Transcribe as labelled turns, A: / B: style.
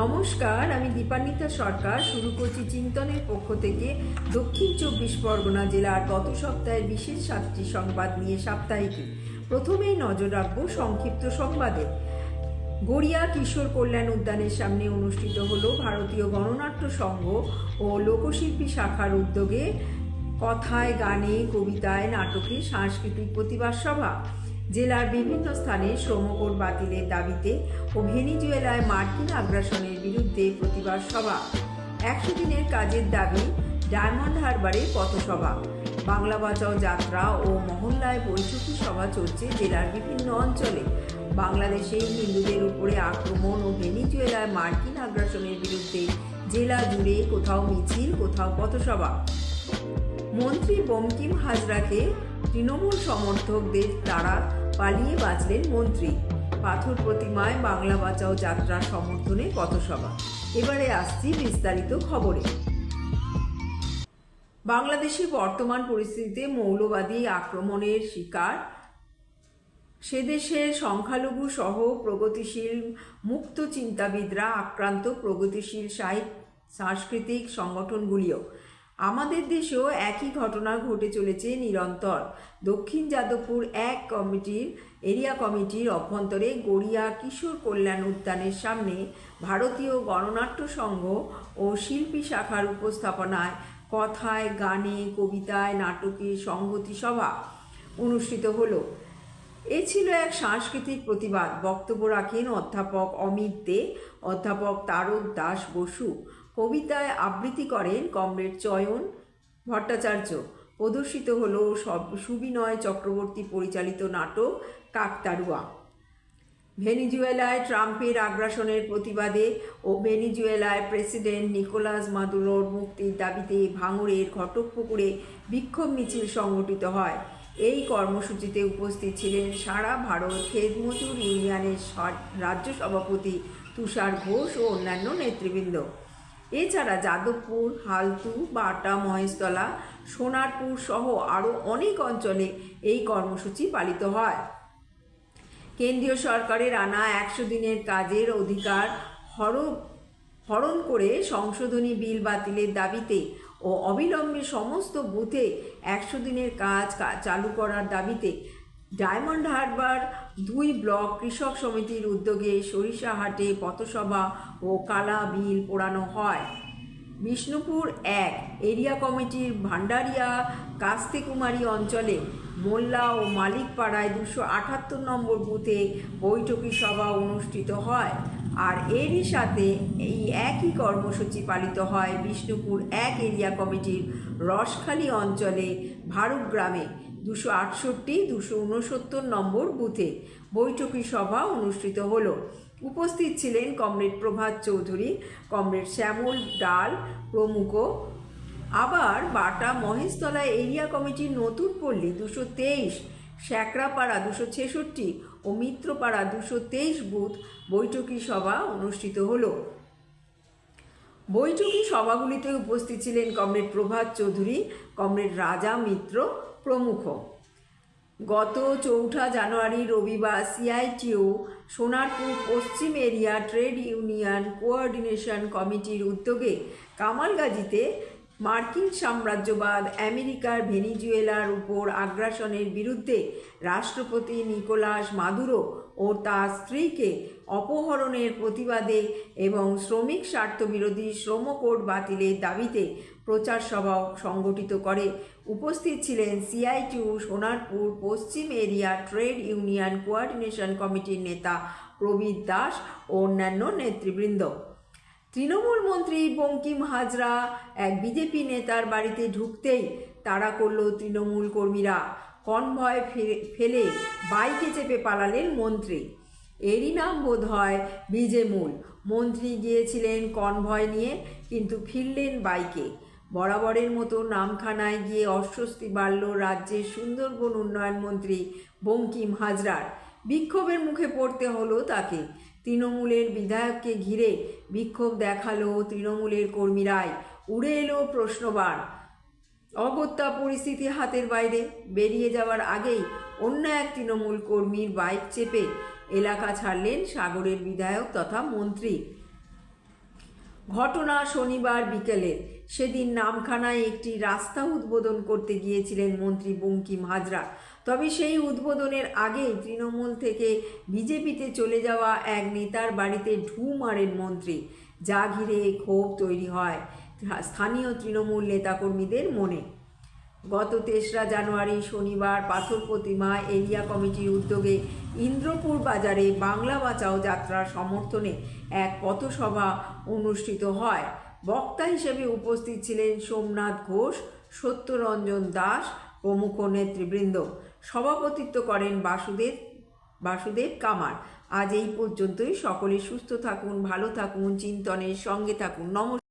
A: নমস্কার, আমি দীপান্বিতা সরকার। শুরু করছি চিন্তনের পক্ষ থেকে দক্ষিণ চব্বিশ পরগনা জেলার গত সপ্তাহের বিশেষ সাতটি সংবাদ নিয়ে সাপ্তাহিকী। প্রথমেই নজর রাখব সংক্ষিপ্ত সংবাদে। গড়িয়া কিশোর কল্যাণ উদ্যানের সামনে অনুষ্ঠিত হলো ভারতীয় গণনাট্য সংঘ ও লোকশিল্পী শাখার উদ্যোগে কথায় গানে, কবিতায়, নাটকে সাংস্কৃতিক প্রতিবাদ সভা। জেলার বিভিন্ন স্থানে শ্রমকোট বাতিলের দাবিতে ও ভেনিজুয়েলায় মার্কিন আগ্রাসনের বিরুদ্ধে প্রতিবাদ সভা। একশো দিনের কাজের দাবি ডায়মন্ড হারবারের পথসভা। বাংলা বাঁচাও যাত্রা ও মহল্লায় বৈঠকি সভা চলছে জেলার বিভিন্ন অঞ্চলে। বাংলাদেশে হিন্দুদের উপরে আক্রমণ ও ভেনিজুয়েলায় মার্কিন আগ্রাসনের বিরুদ্ধে জেলা জুড়ে কোথাও মিছিল, কোথাও পথসভা। মন্ত্রী বঙ্কিম হাজরাকে তৃণমূল সমর্থকদের তারা পালিয়ে বাঁচলেন মন্ত্রী। পাথর প্রতিমায় বাংলা বাঁচাও যাত্রার সমর্থনে পথসভা। এবারে আসছি বিস্তারিত খবরে। বাংলাদেশের বর্তমান পরিস্থিতিতে মৌলবাদী আক্রমণের শিকার। সে দেশের সংখ্যালঘু সহ প্রগতিশীল মুক্ত চিন্তাবিদরা আক্রান্ত প্রগতিশীল সাহিত্য সাংস্কৃতিক সংগঠনগুলিও। আমাদের দেশেও একই ঘটনা ঘটে চলেছে নিরন্তর। দক্ষিণ যাদবপুর এক কমিটির, এরিয়া কমিটির অভ্যন্তরে গড়িয়া কিশোর কল্যাণ উদ্যানের সামনে ভারতীয় গণনাট্য সংঘ ও শিল্পী শাখার উপস্থাপনায় কথায়, গানে, কবিতায় নাটকে সংহতি সভা অনুষ্ঠিত হলো। এ ছিল এক সাংস্কৃতিক প্রতিবাদ। বক্তব্য রাখেন অধ্যাপক অমিত দে, অধ্যাপক তারক দাস বসু। কবিতায় আবৃত্তি করেন কমরেড চয়ন ভট্টাচার্য। প্রদর্শিত হল সব সুবিনয় চক্রবর্তী পরিচালিত নাটক কাকতারুয়া ভেনিজুয়েলায় ট্রাম্পের আগ্রাসনের প্রতিবাদে ও ভেনিজুয়েলায় প্রেসিডেন্ট নিকোলাস মাদুরোর মুক্তির দাবিতে ভাঙড়ের ঘটকপুকুরে বিক্ষোভ মিছিল সংগঠিত হয়। এই কর্মসূচিতে উপস্থিত ছিলেন সারা ভারত খেদমজুর ইউনিয়নের রাজ্য সভাপতি তুষার ঘোষ ও অন্যান্য নেতৃবৃন্দ। এছাড়া যাদবপুর, হালতু, বাটা, মহেশতলা, সোনারপুর সহ আরও অনেক অঞ্চলে এই কর্মসূচি পালিত হয়। কেন্দ্রীয় সরকারের আনা একশো দিনের কাজের অধিকার হর হরণ করে সংশোধনী বিল বাতিলের দাবিতে ও অবিলম্বে সমস্ত বুথে একশো দিনের কাজ চালু করার দাবিতে ডায়মন্ড হারবার দুই ব্লক কৃষক সমিতির উদ্যোগে সরিষাহাটে পথসভা ও কালা বিল পোড়ানো হয়। বিষ্ণুপুর এক এরিয়া কমিটির ভান্ডারিয়া কাস্তেকুমারী অঞ্চলে মোল্লা ও মালিকপাড়ায় দুশো আটাত্তর নম্বর বুথে বৈঠকি সভা অনুষ্ঠিত হয় আর এরই সাথে এই একই কর্মসূচি পালিত হয় বিষ্ণুপুর এক এরিয়া কমিটির রসখালী অঞ্চলে ভারুক গ্রামে। দুশো আটষট্টি, দুশো উনসত্তর নম্বর বুথে বৈঠকি সভা অনুষ্ঠিত হলো। উপস্থিত ছিলেন কমরেড প্রভাত চৌধুরী, কমরেড শ্যামল ডাল প্রমুখ। আবার বাটা মহেশতলা এরিয়া কমিটির নতুন পল্লী দুশো তেইশ শ্যাকরাপাড়া দুশো ছেষট্টি ও মিত্রপাড়া দুশো তেইশ বুথ বৈঠকি সভা অনুষ্ঠিত হলো। বৈঠকি সভাগুলিতে উপস্থিত ছিলেন কমরেড প্রভাত চৌধুরী, কমরেড রাজা মিত্র প্রমুখ। গত চৌঠা জানুয়ারি রবিবার সিআইটিও সোনারপুর পশ্চিম এরিয়া ট্রেড ইউনিয়ন কোঅর্ডিনেশন কমিটির উদ্যোগে কামালগাজিতে মার্কিন সাম্রাজ্যবাদ আমেরিকার ভেনিজুয়েলার উপর আগ্রাসনের বিরুদ্ধে রাষ্ট্রপতি নিকোলাস মাদুরো ও তার স্ত্রীকে অপহরণের প্রতিবাদে এবং শ্রমিক স্বার্থবিরোধী শ্রম শ্রমকোড বাতিলের দাবিতে প্রচার সভাও সংগঠিত করে। উপস্থিত ছিলেন সিআইটিউ সোনারপুর পশ্চিম এরিয়া ট্রেড ইউনিয়ন কোয়ার্ডিনেশন কমিটির নেতা প্রবীর দাস ও অন্যান্য নেতৃবৃন্দ। তৃণমূল মন্ত্রী বঙ্কিম হাজরা এক বিজেপি নেতার বাড়িতে ঢুকতেই তাড়া করল তৃণমূল কর্মীরা। কনভয় ফেলে বাইকে চেপে পালালেন মন্ত্রী। এরই নাম বোধ হয় বিজেমূল মন্ত্রী গিয়েছিলেন কনভয় নিয়ে, কিন্তু ফিরলেন বাইকে। বরাবরের মতো নামখানায় গিয়ে অস্বস্তি বাড়ল রাজ্যের সুন্দরবন উন্নয়ন মন্ত্রী বঙ্কিম হাজরার বিক্ষোভের মুখে পড়তে হলো তাকে। তৃণমূলের বিধায়ককে ঘিরে বিক্ষোভ দেখাল তৃণমূলের কর্মীরাই। উড়ে এলো প্রশ্নবার। অগত্যা পরিস্থিতি হাতের বাইরে। বেরিয়ে যাওয়ার আগেই অন্য এক তৃণমূল কর্মীর বাইক চেপে এলাকা ছাড়লেন সাগরের বিধায়ক তথা মন্ত্রী। ঘটনা শনিবার বিকেলে। সেদিন নামখানায় একটি রাস্তা উদ্বোধন করতে গিয়েছিলেন মন্ত্রী বঙ্কিম হাজরা। তবে সেই উদ্বোধনের আগেই তৃণমূল থেকে বিজেপিতে চলে যাওয়া এক নেতার বাড়িতে ঢু মারেন মন্ত্রী। যা ঘিরে ক্ষোভ তৈরি হয়। স্থানীয় তৃণমূল নেতাকর্মীদের মনে। গত তেসরা জানুয়ারি শনিবার পাথর প্রতিমা এরিয়া কমিটির উদ্যোগে ইন্দ্রপুর বাজারে বাংলা বাঁচাও যাত্রার সমর্থনে এক পথসভা অনুষ্ঠিত হয়। বক্তা হিসেবে উপস্থিত ছিলেন সোমনাথ ঘোষ, সত্যরঞ্জন দাস, প্রমুখ নেতৃবৃন্দ। সভাপতিত্ব করেন বাসুদেব বাসুদেব কামার। আজ এই পর্যন্তই। সকলে সুস্থ থাকুন, ভালো থাকুন, চিন্তনের সঙ্গে থাকুন। নমস্কার।